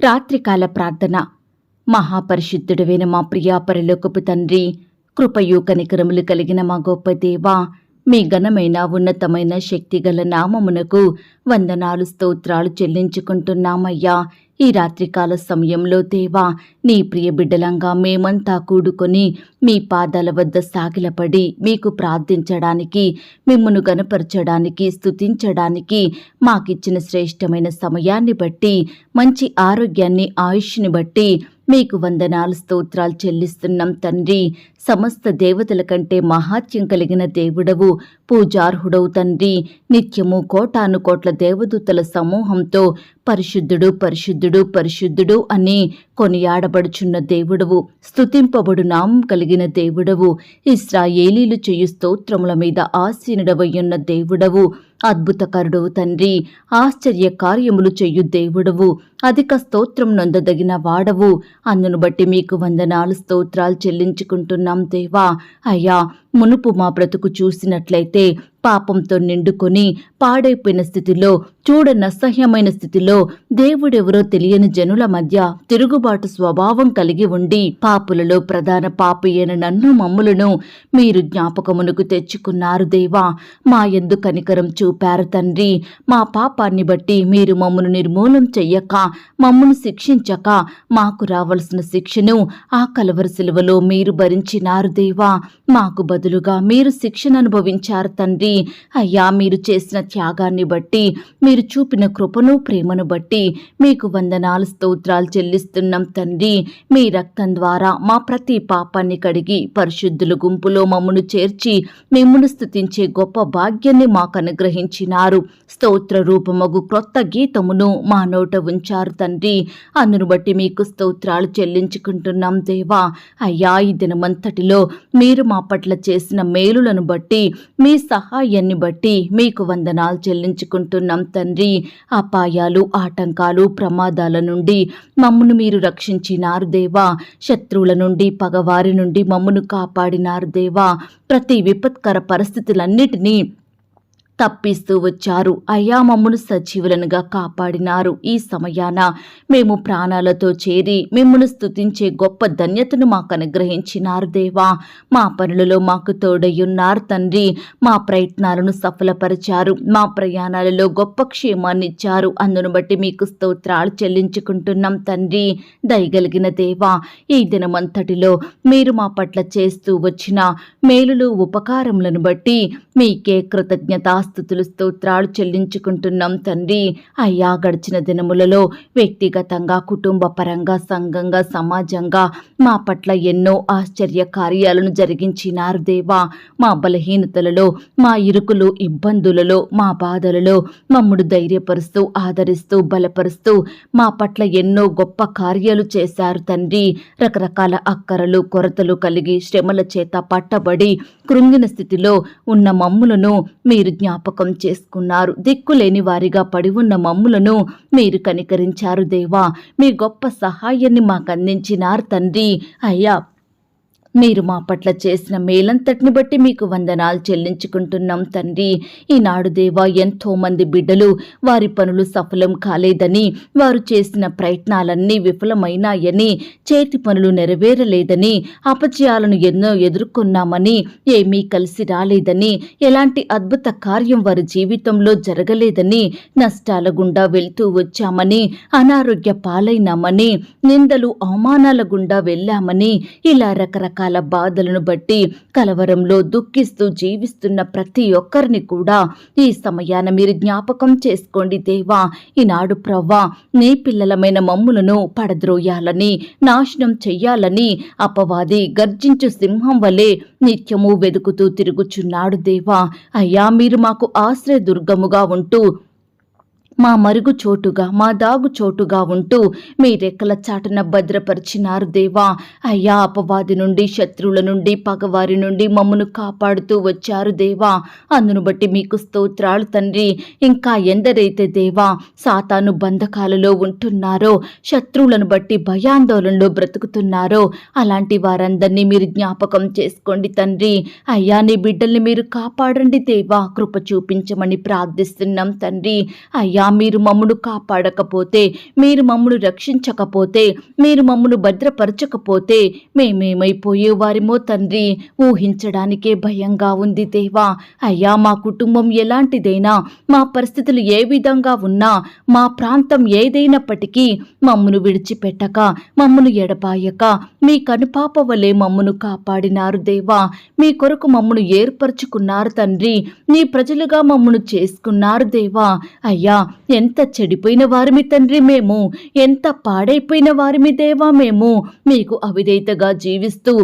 రాత్రికాల ప్రార్థన. మహాపరిశుద్ధుడైన మా ప్రియాపరలోకపు తండ్రి కృపయు కనికరములు కలిగిన మా గొప్ప దేవా మీ ఘనమైన ఉన్నతమైన శక్తిగల నామమునకు వందనాలు స్తోత్రాలు చెల్లించుకుంటున్నామయ్యా. ఈ రాత్రికాల సమయంలో దేవా నీ ప్రియ బిడ్డలంగా మేమంతా కూడుకొని మీ పాదాల వద్ద సాగిలపడి మీకు ప్రార్థించడానికి మిమ్మను గనపరచడానికి స్థుతించడానికి మాకిచ్చిన శ్రేష్టమైన సమయాన్ని బట్టి మంచి ఆరోగ్యాన్ని ఆయుష్ని బట్టి మీకు వందనాలు స్తోత్రాలు చెల్లిస్తున్నాం తండ్రి. సమస్త దేవతల కంటే మహాత్యం కలిగిన దేవుడవు పూజార్హుడవు తండ్రి. నిత్యము కోటాను కోట్ల దేవదూతల సమూహంతో పరిశుద్ధుడు పరిశుద్ధుడు పరిశుద్ధుడు అని కొనియాడబడుచున్న దేవుడవు. స్థుతింపబడు నామం కలిగిన దేవుడవు. ఇస్రాయేలీలు చేయు స్తోత్రముల మీద ఆసీనుడవయ్యున్న దేవుడవు. అద్భుతకరుడవు తండ్రి. ఆశ్చర్య కార్యములు చెయ్యు దేవుడవు. అధిక స్తోత్రం నొందదగిన వాడవు. అందును బట్టి మీకు వందనాలు స్తోత్రాలు చెల్లించుకుంటున్నాం దేవా. అయ్యా మునుపు మా బ్రతుకు చూసినట్లయితే పాపంతో నిండుకొని పాడైపోయిన స్థితిలో చూడనసహ్యమైన స్థితిలో దేవుడెవరో తెలియని జనుల మధ్య తిరుగుబాటు స్వభావం కలిగి ఉండి పాపులలో ప్రధాన పాపి అయిన నన్ను మమ్ములను మీరు జ్ఞాపకమునకు తెచ్చుకున్నారు దేవా. మా ఎందు కనికరం చూపారు తండ్రి. మా పాపాన్ని బట్టి మీరు మమ్మను నిర్మూలం చెయ్యక మమ్మను శిక్షించక మాకు రావలసిన శిక్షను ఆ కలవరి శిలువలో మీరు భరించినారు దేవా. మాకు బదులుగా మీరు శిక్షను అనుభవించారు తండ్రి. అయ్యా మీరు చేసిన త్యాగాన్ని బట్టి మీరు చూపిన కృపను ప్రేమను బట్టి మీకు వందనాలు స్తోత్రాలు చెల్లిస్తున్నాం తండ్రి. మీ రక్తం ద్వారా మా ప్రతి పాపాన్ని కడిగి పరిశుద్ధుల గుంపులో మమ్మను చేర్చి మిమ్మును స్తుతించే గొప్ప భాగ్యాన్ని మాకు అనుగ్రహించినారు స్తోత్ర రూపమగు క్రొత్త గీతమును మా నోట ఉంచారు తండ్రి. అందును బట్టి మీకు స్తోత్రాలు చెల్లించుకుంటున్నాం దేవా. అయ్యా ఈ దినమంతటిలో మీరు మా పట్ల చేసిన మేలులను బట్టి మీ సహాయాన్ని బట్టి మీకు వందనాలు చెల్లించుకుంటున్నాం తండ్రి. అపాయాలు ఆటంకాలు ప్రమాదాల నుండి మమ్మను మీరు రక్షించినారు దేవా. శత్రువుల నుండి పగవారి నుండి మమ్మను కాపాడినారు దేవా. ప్రతి విపత్కర పరిస్థితులన్నిటినీ తప్పిస్తూ వచ్చారు. అయ్యా మమ్మను సజీవులనుగా కాపాడినారు. ఈ సమయాన మేము ప్రాణాలతో చేరి మిమ్మను స్థుతించే గొప్ప ధన్యతను మాకు అనుగ్రహించినారు దేవా. మా పనులలో మాకు తోడయ్యున్నారు తండ్రి. మా ప్రయత్నాలను సఫలపరిచారు. మా ప్రయాణాలలో గొప్ప క్షేమాన్నిచ్చారు. అందును బట్టి మీకు స్తోత్రాలు చెల్లించుకుంటున్నాం తండ్రి. దయగలిగిన దేవా ఈ దినమంతటిలో మీరు మా పట్ల చేస్తూ వచ్చిన మేలులు ఉపకారములను బట్టి మీకే కృతజ్ఞతాస్థుతులు స్తోత్రాలు చెల్లించుకుంటున్నాం తండ్రి. అయ్యా గడిచిన దినములలో వ్యక్తిగతంగా కుటుంబ పరంగా సంఘంగా సమాజంగా మా పట్ల ఎన్నో ఆశ్చర్య కార్యాలను జరిగించినారు దేవా. మా బలహీనతలలో మా ఇరుకులు ఇబ్బందులలో మా బాధలలో మమ్ముడు ధైర్యపరుస్తూ ఆదరిస్తూ బలపరుస్తూ మా పట్ల ఎన్నో గొప్ప కార్యాలు చేశారు తండ్రి. రకరకాల అక్కరలు కొరతలు కలిగి శ్రమల చేత పట్టబడి కృంగిన స్థితిలో ఉన్న మమ్ములను మీరు జ్ఞాపకం చేసుకున్నారు. దిక్కులేని వారిగా పడి ఉన్న మమ్ములను మీరు కనికరించారు దేవా. మీ గొప్ప సహాయాన్ని మాకు అందించినారు తండ్రి. అయ్యా మీరు మా పట్ల చేసిన మేలంతటిని బట్టి మీకు వందనాలు చెల్లించుకుంటున్నాం తండ్రి. ఈనాడు దేవా ఎంతో మంది బిడ్డలు వారి పనులు సఫలం కాలేదని వారు చేసిన ప్రయత్నాలన్నీ విఫలమైనాయని చేతి పనులు నెరవేరలేదని అపజయాలను ఎన్నో ఎదుర్కొన్నామని ఏమీ కలిసి రాలేదని ఎలాంటి అద్భుత కార్యం వారి జీవితంలో జరగలేదని నష్టాల గుండా వెళ్తూ వచ్చామని అనారోగ్య పాలైనామని నిందలు అవమానాల గుండా వెళ్ళామని ఇలా రకరకాల బాధలను బట్టి కలవరంలో దుఃఖిస్తూ జీవిస్తున్న ప్రతి ఒక్కరిని కూడా ఈ సమయాన మీరు జ్ఞాపకం చేసుకోండి దేవా. ఈనాడు ప్రవ్వా నీ పిల్లలమైన మమ్ములను పడద్రోయాలని నాశనం చెయ్యాలని అపవాది గర్జించు సింహం వలె నిత్యము వెదుకుతూ తిరుగుచున్నాడు దేవా. అయ్యా మీరు మాకు ఆశ్రయ దుర్గముగా ఉంటూ మా మరుగు చోటుగా మా దాగు చోటుగా ఉంటూ మీ రెక్కల చాటన భద్రపరిచినారు దేవా. అయ్యా అపవాది నుండి శత్రువుల నుండి పగవారి నుండి మమ్మను కాపాడుతూ వచ్చారు దేవా. అందును బట్టి మీకు స్తోత్రాలు తండ్రి. ఇంకా ఎందరైతే దేవా సాతాను బంధకాలలో ఉంటున్నారో శత్రువులను బట్టి భయాందోళనలో బ్రతుకుతున్నారో అలాంటి వారందరినీ మీరు జ్ఞాపకం చేసుకోండి తండ్రి. అయ్యా నీ బిడ్డల్ని మీరు కాపాడండి దేవా. కృప చూపించమని ప్రార్థిస్తున్నాం తండ్రి. అయ్యా మీరు మమ్మను కాపాడకపోతే మీరు మమ్మను రక్షించకపోతే మీరు మమ్మను భద్రపరచకపోతే మేమేమైపోయేవారిమో తండ్రి. ఊహించడానికే భయంగా ఉంది దేవా. అయ్యా మా కుటుంబం ఎలాంటిదైనా మా పరిస్థితులు ఏ విధంగా ఉన్నా మా ప్రాంతం ఏదైనప్పటికీ మమ్మను విడిచిపెట్టక మమ్మను ఎడబాయక మీ కనుపాప వలె మమ్మను కాపాడినారు దేవా. మీ కొరకు మమ్మను ఏర్పరచుకున్నారు తండ్రి. నీ ప్రజలుగా మమ్మను చేసుకున్నారు దేవా. అయ్యా ఎంత చెడిపోయిన వారిమి తండ్రి మేము ఎంత పాడైపోయిన వారిమి దేవా మేము. మీకు అవిధేయతగా జీవిస్తూ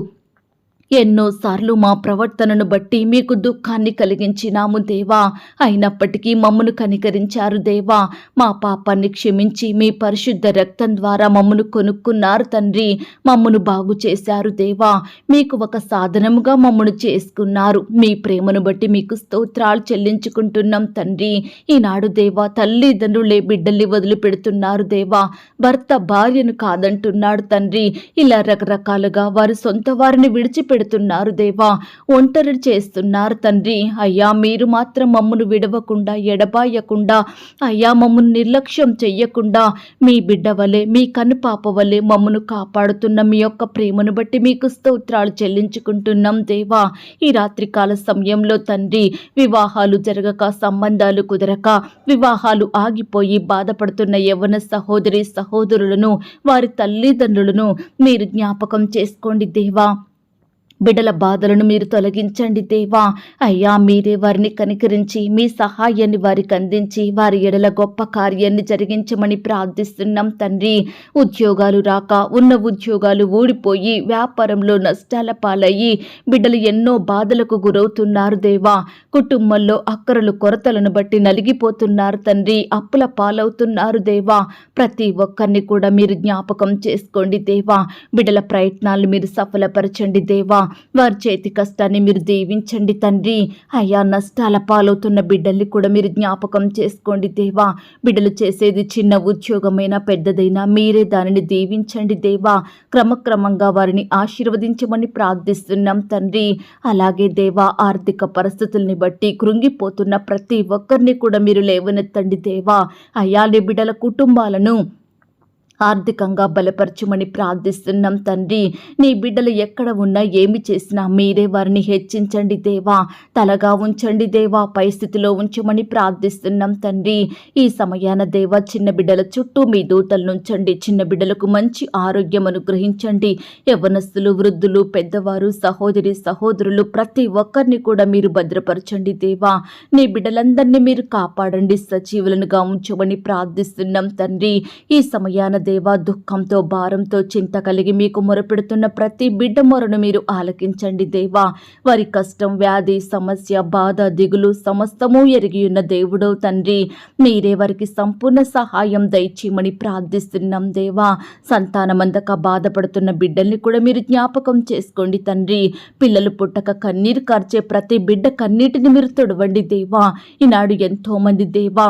ఎన్నోసార్లు మా ప్రవర్తనను బట్టి మీకు దుఃఖాన్ని కలిగించినాము దేవా. అయినప్పటికీ మమ్మను కనికరించారు దేవా. మా పాపాన్ని క్షమించి మీ పరిశుద్ధ రక్తం ద్వారా మమ్మను కొనుక్కున్నారు తండ్రి. మమ్మను బాగు చేశారు దేవా. మీకు ఒక సాధనముగా మమ్మను చేసుకున్నారు. మీ ప్రేమను బట్టి మీకు స్తోత్రాలు చెల్లించుకుంటున్నాం తండ్రి. ఈనాడు దేవా తల్లిదండ్రులే బిడ్డల్ని వదిలిపెడుతున్నారు దేవా. భర్త భార్యను కాదంటున్నాడు తండ్రి. ఇలా రకరకాలుగా వారి సొంత వారిని పెడుతున్నారు దేవా. ఒంటరి చేస్తున్నారు తండ్రి. అయ్యా మీరు మాత్రం మమ్మను విడవకుండా ఎడబాయకుండా అయ్యా మమ్మను నిర్లక్ష్యం చెయ్యకుండా మీ బిడ్డ వలె మీ కనుపాప వలె మమ్మను కాపాడుతున్న మీ యొక్క ప్రేమను బట్టి మీకు స్తోత్రాలు చెల్లించుకుంటున్నాం దేవా. ఈ రాత్రికాల సమయంలో తండ్రి వివాహాలు జరగక సంబంధాలు కుదరక వివాహాలు ఆగిపోయి బాధపడుతున్న యవ్వన సహోదరి సహోదరులను వారి తల్లిదండ్రులను మీరు జ్ఞాపకం చేసుకోండి దేవా. బిడ్డల బాధలను మీరు తొలగించండి దేవా. అయ్యా మీరే వారిని కనికరించి మీ సహాయాన్ని వారికి అందించి వారి ఎడల గొప్ప కార్యాన్ని జరిగించమని ప్రార్థిస్తున్నాం తండ్రి. ఉద్యోగాలు రాక ఉన్న ఉద్యోగాలు ఊడిపోయి వ్యాపారంలో నష్టాల పాలయ్యి బిడ్డలు ఎన్నో బాధలకు గురవుతున్నారు దేవా. కుటుంబంలో అక్కరలు కొరతలను బట్టి నలిగిపోతున్నారు తండ్రి. అప్పుల పాలవుతున్నారు దేవా. ప్రతి ఒక్కరిని కూడా మీరు జ్ఞాపకం చేసుకోండి దేవా. బిడ్డల ప్రయత్నాలు మీరు సఫలపరచండి దేవా. వారి చేతి కష్టాన్ని మీరు దీవించండి తండ్రి. అయ్యా నష్టాల పాలవుతున్న బిడ్డల్ని కూడా మీరు జ్ఞాపకం చేసుకోండి దేవా. బిడ్డలు చేసేది చిన్న ఉద్యోగమైనా పెద్దదైనా మీరే దానిని దీవించండి దేవా. క్రమక్రమంగా వారిని ఆశీర్వదించమని ప్రార్థిస్తున్నాం తండ్రి. అలాగే దేవా ఆర్థిక పరిస్థితుల్ని బట్టి కృంగిపోతున్న ప్రతి ఒక్కరిని కూడా మీరు లేవనెత్తండి దేవా. అయ్యా బిడ్డల కుటుంబాలను ఆర్థికంగా బలపరచుమని ప్రార్థిస్తున్నాం తండ్రి. నీ బిడ్డలు ఎక్కడ ఉన్నా ఏమి చేసినా మీరే వారిని హెచ్చించండి దేవా. తలగా ఉంచండి దేవా. పరిస్థితిలో ఉంచమని ప్రార్థిస్తున్నాం తండ్రి. ఈ సమయాన దేవా చిన్న బిడ్డల చుట్టూ మీ దూతలు నుంచండి చిన్న బిడ్డలకు మంచి ఆరోగ్యం అనుగ్రహించండి. యవ్వనస్తులు వృద్ధులు పెద్దవారు సహోదరి సహోదరులు ప్రతి ఒక్కరిని కూడా మీరు భద్రపరచండి దేవా. నీ బిడ్డలందరినీ మీరు కాపాడండి. సజీవులనుగా ఉంచమని ప్రార్థిస్తున్నాం తండ్రి. ఈ సమయాన దేవా దుఃఖంతో భారంతో చింత కలిగి మీకు మొరపెడుతున్న ప్రతి బిడ్డ మొరను మీరు ఆలకించండి దేవా. వారి కష్టం వ్యాధి సమస్య బాధ దిగులు సమస్తము ఎరిగి ఉన్న దేవుడో తండ్రి. మీరే వారికి సంపూర్ణ సహాయం దయచేయమని ప్రార్థిస్తున్నాం దేవా. సంతానమందక బాధపడుతున్న బిడ్డల్ని కూడా మీరు జ్ఞాపకం చేసుకోండి తండ్రి. పిల్లలు పుట్టక కన్నీరు కార్చే ప్రతి బిడ్డ కన్నీటిని మీరు తొడవండి దేవా. ఈనాడు ఎంతో మంది దేవా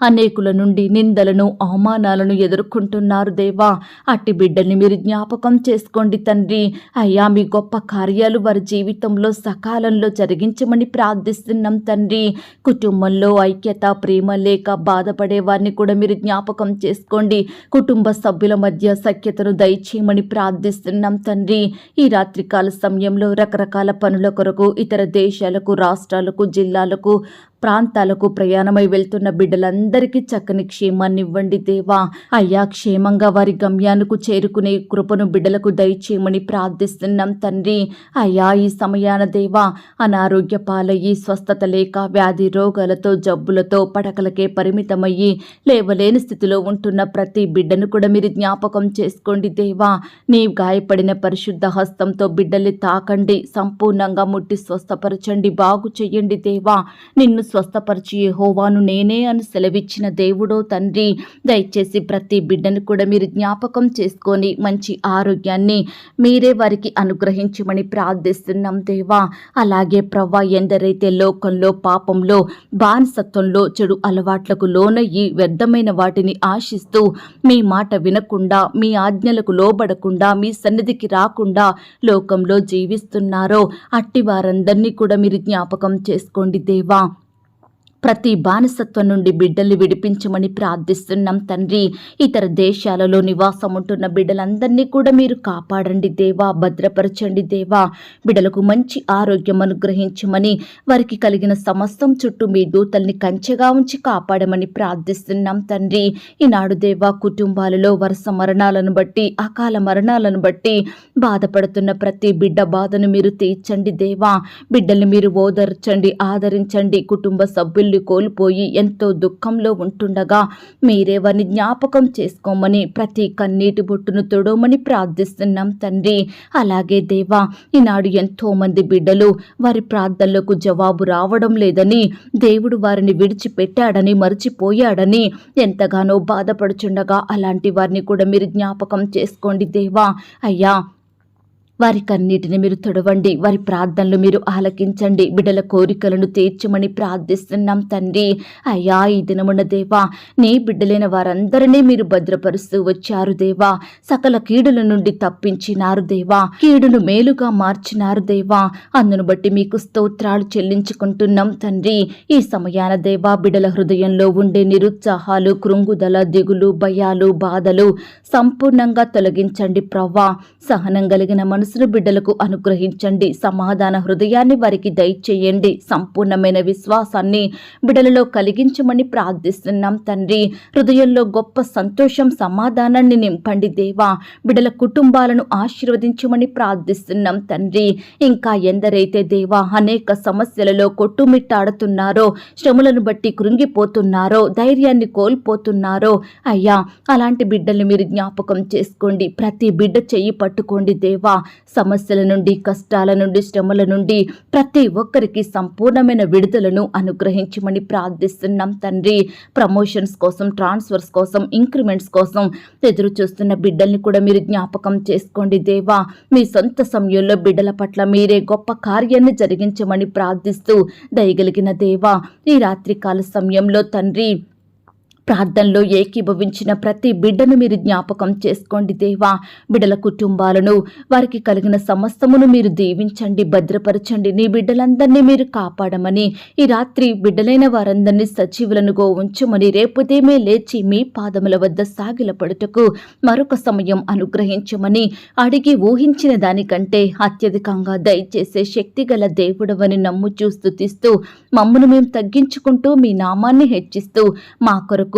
అనేకుల నుండి నిందలను అవమానాలను ఎదుర్కొంటున్నారు దేవా. అట్టి బిడ్డల్ని మీరు జ్ఞాపకం చేసుకోండి తండ్రి. అయ్యా మీ గొప్ప కార్యాలు వారి జీవితంలో సకాలంలో జరిగించమని ప్రార్థిస్తున్నాం తండ్రి. కుటుంబంలో ఐక్యత ప్రేమ లేక బాధపడే వారిని కూడా మీరు జ్ఞాపకం చేసుకోండి. కుటుంబ సభ్యుల మధ్య సఖ్యతను దయచేయమని ప్రార్థిస్తున్నాం తండ్రి. ఈ రాత్రికాల సమయంలో రకరకాల పనుల కొరకు ఇతర దేశాలకు రాష్ట్రాలకు జిల్లాలకు ప్రాంతాలకు ప్రయాణమై వెళ్తున్న బిడ్డలందరికీ చక్కని క్షేమాన్ని ఇవ్వండి దేవా. అయ్యా క్షేమంగా వారి గమ్యానికి చేరుకునే కృపను బిడ్డలకు దయచేయమని ప్రార్థిస్తున్నాం తండ్రి. అయ్యా ఈ సమయాన దేవా అనారోగ్య పాలయ్యి స్వస్థత లేక వ్యాధి రోగాలతో జబ్బులతో పడకలకే పరిమితమయ్యి లేవలేని స్థితిలో ఉంటున్న ప్రతి బిడ్డను కూడా మీరు జ్ఞాపకం చేసుకోండి దేవా. నీ గాయపడిన పరిశుద్ధ హస్తంతో బిడ్డల్ని తాకండి సంపూర్ణంగా ముట్టి స్వస్థపరచండి బాగు చెయ్యండి దేవా. నిన్ను స్వస్థపరిచి హోవాను నేనే అని సెలవిచ్చిన దేవుడో తండ్రి దయచేసి ప్రతి బిడ్డను కూడా మీరు జ్ఞాపకం చేసుకొని మంచి ఆరోగ్యాన్ని మీరే వారికి అనుగ్రహించమని ప్రార్థిస్తున్నాం దేవా. అలాగే ప్రవ్వా ఎందరైతే లోకంలో పాపంలో బానిసత్వంలో చెడు అలవాట్లకు లోనయ్యి వ్యర్థమైన వాటిని ఆశిస్తూ మీ మాట వినకుండా మీ ఆజ్ఞలకు లోబడకుండా మీ సన్నిధికి రాకుండా లోకంలో జీవిస్తున్నారో అట్టి వారందరినీ కూడా మీరు జ్ఞాపకం చేసుకోండి దేవా. ప్రతి బానిసత్వం నుండి బిడ్డల్ని విడిపించమని ప్రార్థిస్తున్నాం తండ్రి. ఇతర దేశాలలో నివాసం ఉంటున్న బిడ్డలందరినీ కూడా మీరు కాపాడండి దేవా భద్రపరచండి దేవా. బిడ్డలకు మంచి ఆరోగ్యం అనుగ్రహించమని వారికి కలిగిన సమస్తం చుట్టూ మీ దూతల్ని కంచెగా ఉంచి కాపాడమని ప్రార్థిస్తున్నాం తండ్రి. ఈనాడు దేవా కుటుంబాలలో వరుస మరణాలను బట్టి అకాల మరణాలను బట్టి బాధపడుతున్న ప్రతి బిడ్డ బాధను మీరు తీర్చండి దేవా. బిడ్డల్ని మీరు ఓదర్చండి ఆదరించండి. కుటుంబ సభ్యులు సభ్యుల్ని కోల్పోయి ఎంతో దుఃఖంలో ఉంటుండగా మీరే వారిని జ్ఞాపకం చేసుకోమని ప్రతి కన్నీటి బొట్టును తొడవమని ప్రార్థిస్తున్నాం తండ్రి. అలాగే దేవా ఈనాడు ఎంతో మంది బిడ్డలు వారి ప్రార్థనలకు జవాబు రావడం లేదని దేవుడు వారిని విడిచిపెట్టాడని మర్చిపోయాడని ఎంతగానో బాధపడుచుండగా అలాంటి వారిని కూడా మీరు జ్ఞాపకం చేసుకోండి దేవా. అయ్యా వారికన్నిటిని మీరు తొడవండి. వారి ప్రార్థనలు మీరు ఆలకించండి. బిడ్డల కోరికలను తీర్చమని ప్రార్థిస్తున్నాం తండ్రి. అయ్యా ఈ దినమున దేవా నీ బిడ్డలైన వారందరినీ మీరు భద్రపరుస్తూ వచ్చారు దేవా. సకల కీడుల నుండి తప్పించినారు దేవా. కీడును మేలుగా మార్చినారు దేవా. అందును బట్టి మీకు స్తోత్రాలు చెల్లించుకుంటున్నాం తండ్రి. ఈ సమయాన దేవా బిడల హృదయంలో ఉండే నిరుత్సాహాలు కృంగుదల దిగులు భయాలు బాధలు సంపూర్ణంగా తొలగించండి ప్రవ్వా. సహనం కలిగిన మనసును బిడ్డలకు అనుగ్రహించండి. సమాధాన హృదయాన్ని వారికి దయచేయండి. సంపూర్ణమైన విశ్వాసాన్ని బిడ్డలలో కలిగించమని ప్రార్థిస్తున్నాం తండ్రి. హృదయంలో గొప్ప సంతోషం సమాధానాన్ని నింపండి దేవా. బిడ్డల కుటుంబాలను ఆశీర్వదించమని ప్రార్థిస్తున్నాం తండ్రి. ఇంకా ఎందరైతే దేవా అనేక సమస్యలలో కొట్టుమిట్టాడుతున్నారో శ్రమలను బట్టి కృంగిపోతున్నారో ధైర్యాన్ని కోల్పోతున్నారో అయ్యా అలాంటి బిడ్డల్ని మీరు జ్ఞాపకం చేసుకోండి. ప్రతి బిడ్డ చెయ్యి పట్టుకోండి దేవా. సమస్యల నుండి కష్టాల నుండి శ్రమల నుండి ప్రతి ఒక్కరికి సంపూర్ణమైన విడుదలను అనుగ్రహించమని ప్రార్థిస్తున్నాం తండ్రి. ప్రమోషన్స్ కోసం ట్రాన్స్ఫర్స్ కోసం ఇంక్రిమెంట్స్ కోసం ఎదురు చూస్తున్న బిడ్డల్ని కూడా మీరు జ్ఞాపకం చేసుకోండి దేవా. మీ సొంత సమయంలో బిడ్డల పట్ల మీరే గొప్ప కార్యాన్ని జరిగించమని ప్రార్థిస్తూ దయగలిగిన దేవా ఈ రాత్రికాల సమయంలో తండ్రి ప్రార్థనలో ఏకీభవించిన ప్రతి బిడ్డను మీరు జ్ఞాపకం చేసుకోండి దేవా. బిడ్డల కుటుంబాలను వారికి కలిగిన సమస్తమును మీరు దీవించండి భద్రపరచండి. నీ బిడ్డలందరినీ మీరు కాపాడమని ఈ రాత్రి బిడ్డలైన వారందరినీ సజీవులనుగో ఉంచమని రేపుదేమే లేచి మీ పాదముల వద్ద సాగిలపడుటకు మరొక సమయం అనుగ్రహించమని అడిగి ఊహించిన దానికంటే అత్యధికంగా దయచేసే శక్తిగల దేవుడవని నమ్ముచూ తీస్తూ మమ్మను మేము తగ్గించుకుంటూ మీ నామాన్ని హెచ్చిస్తూ మా కొరకు